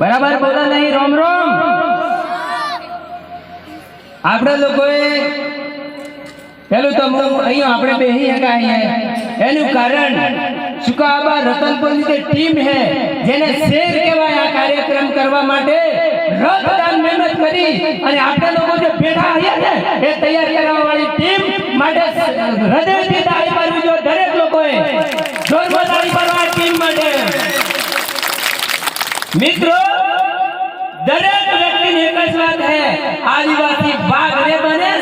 બરાબર બોલો નહીં, રોમ રોમ. આપણે લોકોએ પેલું તો અહીંયા આપણે બે અહીંયા. એનું કારણ સુકાબા રતનપુરની જે ટીમ હે જેને શેર કહેવાય આ કાર્યક્રમ કરવા માટે, રક્તદાન મહેનત કરી અને આપણે લોકો જે બેઠા અહીંયા ને એ તૈયાર કરવા વાળી ટીમ માટે હૃદયથી તાળી પાડવી જો દરેક લોકોએ. જોરદાર તાળી પાડવા ટીમ માટે. મિત્રો જ વાત છે આદિવાસી બાઘ ને બને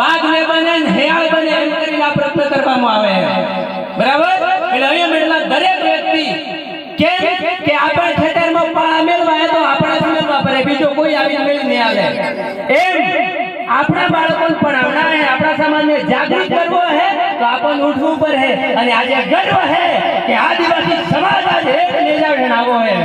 બાઘ ને બને હેયાળ બને એમ કરીને આ પ્રશ્ન કરવામાં આવે. બરાબર? એટલે અહીંયા બેઠેલા દરેક વ્યક્તિ કેમ કે આપણા ખેતરમાં પાળા મેળવા તો આપણા મેળવા પડે, બીજો કોઈ આવી મેળ નહીં આવે. એમ આપણા બાળકોને ભણાવના હે, આપણા સમાજને જાગૃત કરવો હે, તો આપણને ઉઠવું પડે. અને આજે ગર્વ હે કે આદિવાસી સમાજ આજે એક નેજા ઢણાવો હે.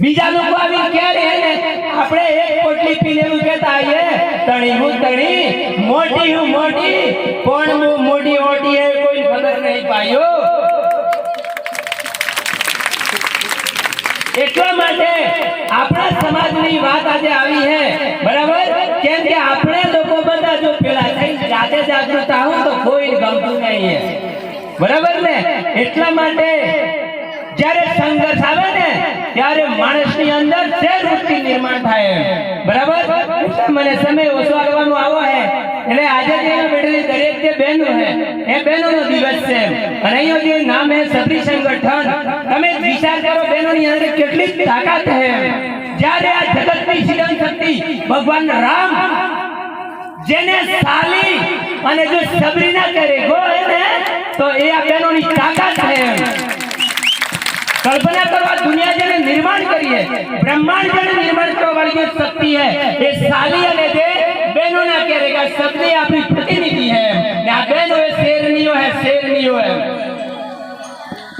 બીજા લોકો આવી ક્યારે હે ને, આપણે એક પોટલી પીને કહેતા આઈએ, તણી હું તણી, મોટી હું મોટી, પણ હું મોટી મોટી એ કોઈ ખબર નહીં પાયો. એટલા માટે આપણા સમાજની વાત આજે આવી છે, બરાબર? કેમ કે આપણે લોકો બધા જો પેલા થઈ જાતે જાગૃત આવું તો કોઈ ગમતું નહીં બરાબર ને? એટલા માટે જ્યારે સંઘર્ષ આવે ને, ત્યારે માણસની અંદર તે વૃત્તિ નિર્માણ થાય. બરાબર? મને સમય ઓછો આવવાનો આવો હે. એટલે આજે જે બેઠેલી દરેક જે બહેનો હે, એ બહેનોનો દિવસ છે. અને અહીંયા જે નામ હે સતી સંગઠન. તમે વિચાર કરો બહેનોની અંદર કેટલી તાકાત હે. જ્યારે આ જગતની સિદ્ધાંત શક્તિ ભગવાન રામ જેને સાલી અને જો સબરીના કરે ગો એને તો એ આ બહેનોની તાકાત છે કલ્પના કરવા દુનિયા જેને નિર્માણ કરીએ બ્રહ્માંડ જેને નિર્માણ કરવાની શક્તિ હે એ સાલી અને તે બહેનો ના કહેરેગા સદની આપણી પ્રતિનિધિ છે ને આ બહેનો એ શેરનીઓ હે શેરનીઓ હે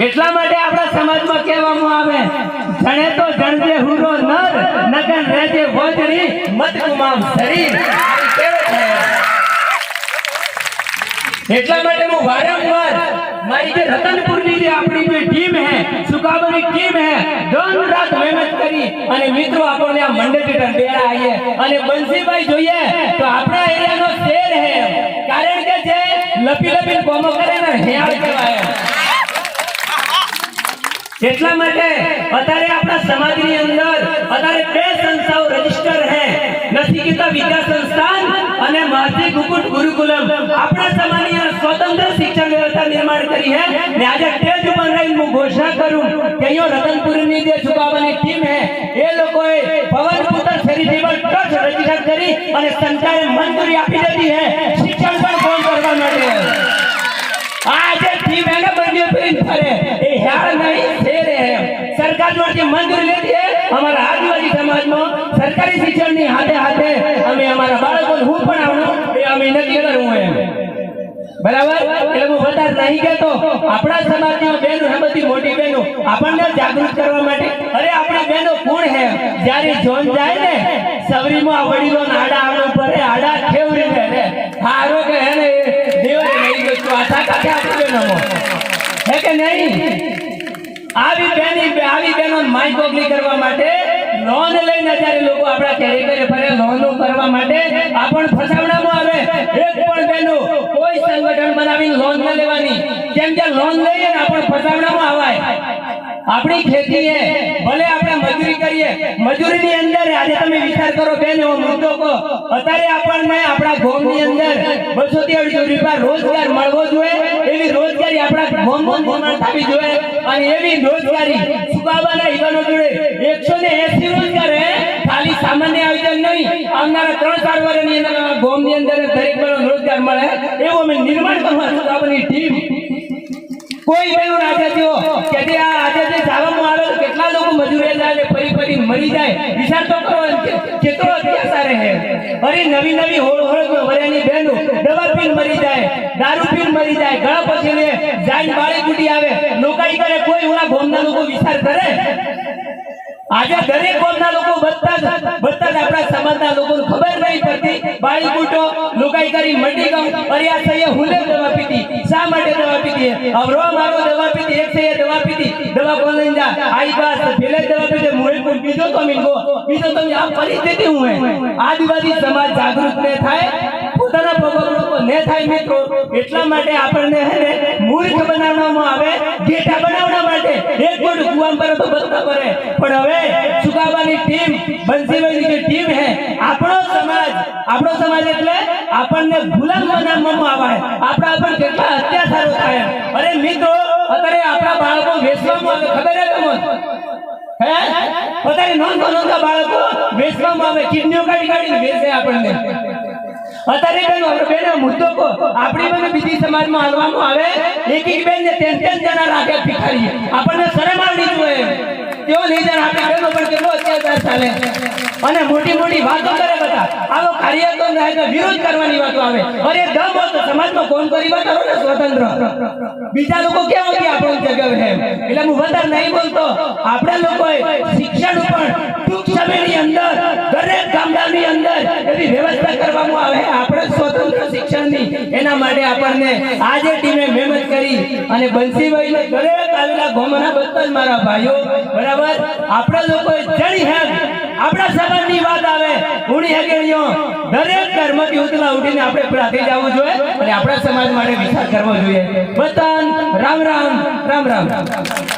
એટલા માટે આપણા સમાજમાં કહેવામાં આવે, જણે તો જણજે હુરો નર નગન રહેજે વજરી મત ગુમામ શરીર કેવો છે. એટલા માટે હું વારંવાર મારી જે રતનપુરની જે આપણી જે ટીમ હે, સુકાબાની ટીમ હે દન રાત મહેનત કરી અને મિત્રો આપણને આ મંડળ બેડા આવીએ. અને બંસીભાઈ જોઈએ તો આપણા એરિયાનો શેર હે કારણ કે જે લપી લપી કોમો કરે ને હેયાળ કહેવાય એટલા માટે અત્યારે આપણા સમાજની અંદર અત્યારે બે સંસ્થાઓ રજિસ્ટર છે નસીકતા વિકાસ સંસ્થાન અને માસિક ગુરુકુલમ. આપણા કરી હે? ને આજે સ્ટેજ ઉપર રહીને હું ઘોષણા કરું કે અહીંયા રતનપુરની જે છુપાવાની ટીમ હે, એ લોકોએ પવન પુત્ર ચેરિટેબલ ટ્રસ્ટ રજિસ્ટર કરી અને સંચાલન મંજૂરી આપી દીધી હે. શિક્ષણ પર કોણ કરવા માટે? આજે ટીમ એને બંને પ્રિન્ટ ફરે. એ હેર નહીં, ફેરે સરકારમાંથી મંજૂરી લેતી હે. અમારા આદિવાસી સમાજમાં સરકારી શિક્ષણની હાથે હાથે અમે અમારા બાળકોને હું પણ આવું એ અમે નક્કી કરવું એમ. બરાબર? એટલે હું વધારે નહીં કહેતો. આપણા સમાજની બહેનો હે બધી મોટી બહેનો આપણને જાગૃત કરવા માટે. અરે, આપણી બહેનો કોણ હે? જ્યારે જોન જાય ને સવરીમાં વડીલો નાડા આડા ઉપર આડા ખેવરી રહે ને હારો કે હે ને દેવ નહીં ગયો આશા કાકે આપી બહેનો હે કે નહીં? આવી બેની આવી બહેનો માઈ કોકલી કરવા માટે લોન લઈને જ્યારે લોકો આપણા ઘરે ફરે. લોનો કરવા માટે આપણ ફસાવવામાં સંગઠન લોન ન લેવાની. કેમ કે લોન લઈએ ને આપણ ફસાવવામાં આવાય. આપણી ખેતી છે ભલે આપણે મજૂરી કરીએ, મજૂરીની અંદર આજે તમે વિચાર કરો બેન એવો મુદ્દો કહો. અત્યારે આપણને આપણા ગામની અંદર બસો થી રૂપિયા રોજગાર મળવો જોઈએ. એવી રોજગારી આપણા ગામમાં નિર્માણ થવી જોઈએ. અને એવી રોજગારી સુકાવાના યુવાનો જોડે એકસો ને એસી રોજગાર હે. ખાલી સામાન્ય આયોજન નહીં. આવનારા ત્રણ ચાર વર્ષની અંદર આ ગામની અંદર દરેક રોજગાર એવું અમે નિર્માણ કરવા સુકાબાની ટીમ. કોઈ આજે જો કે જે આ આજે જે જાવામાં આવે કેટલા લોકો મજૂરી જાય ફરી ફરી મરી જાય. વિચાર તો કેટલો અત્યાચાર હે અરે નવી નવી હોળ હોળ વરેની બહેનો દવા પીન મરી જાય, દારૂ પીન મરી જાય. ઘણા પછી લે જાય બાળી ગુટી આવે. નોકરી કરે, કોઈ ઓલા ગોમના લોકો વિચાર કરે? આજે દરેક કોમના લોકો વધતા જ આપણા સમાજના પડતી બાળી બૂટો લુકાઈ કરી મંડી ગયું. અરે સૈયે હુલે દવા પીધી. શા માટે દવા પીધી? અવરો મારો દવા પીધી. એક સૈયે દવા પીધી. દવા કોણ જા? આઈ બાસ. ભેલે દવા પીધે. મુએ કોઈ બીજો તો મિલગો બીજો તો આ પરિસ્થિતિ હું હે. આદિવાસી સમાજ જાગૃત ને થાય, પોતાના પગલો ને થાય મિત્રો. એટલા માટે આપણને હે ને, મૂર્ખ બનાવવામાં આવે ઘેટા બનાવવા માટે. એક બોટ કુવામ પર તો બધા કરે. પણ હવે સુકાવાની ટીમ બંસીભાઈની જે ટીમ હે, આપણો સમાજ આપણો સમાજ એટલે આપણને ગુલામ બનાવવામાં આવે આપણા પર કેટલા અત્યાચારો થાય અરે મિત્રો, અત્યારે આપણા બાળકો વેચવામાં આવે, ખબર હે તમને? અત્યારે નોંધો, નોંધા બાળકો, વેચવામાં આવે, કિડનીઓ કાઢી, કાઢીને વેચે આપણને. અત્યારે મુદ્દો આપણી મને બીજી સમાજમાં હાલવામાં આવે, એક એક ને તેન જણા રાખે ભિખારી આપણને શરમ આવડી જોઈએ તેઓ નહીં આપણા ઘરનો પણ કેટલો અત્યાચાર ચાલે. અને મોટી મોટી વાતો કરે બધા. આવો કાર્યક્રમ રાખે વિરોધ કરવાની વાતો આવે. અરે દમ હોય તો સમાજમાં કોણ કરી વાત કરો ને સ્વતંત્ર? બીજા લોકો કેમ કે આપણું જગવ છે એટલે હું વધારે નહીં બોલતો. આપણા લોકોએ શિક્ષણ પણ ટૂંક સમયની અંદર દરેક ગામડાની અંદર એવી વ્યવસ્થા કરવામાં આવે આપણે સ્વતંત્ર એના માટે આપણને આજે ટીમે મહેનત કરી અને બંસીભાઈને દરેક આવેલા ગોમના બધા મારા ભાઈઓ, બરાબર? આપણા લોકો જણી હેક આપણા સમાજની વાત આવે. ઉણી હેગેણીઓ દરેક ધર્મથી ઉતલા ઉઠીને આપણે પ્રાર્થી જવું જોઈએ અને આપણા સમાજ માટે વિચાર કરવો જોઈએ. વતન રામ રામ રામ રામ.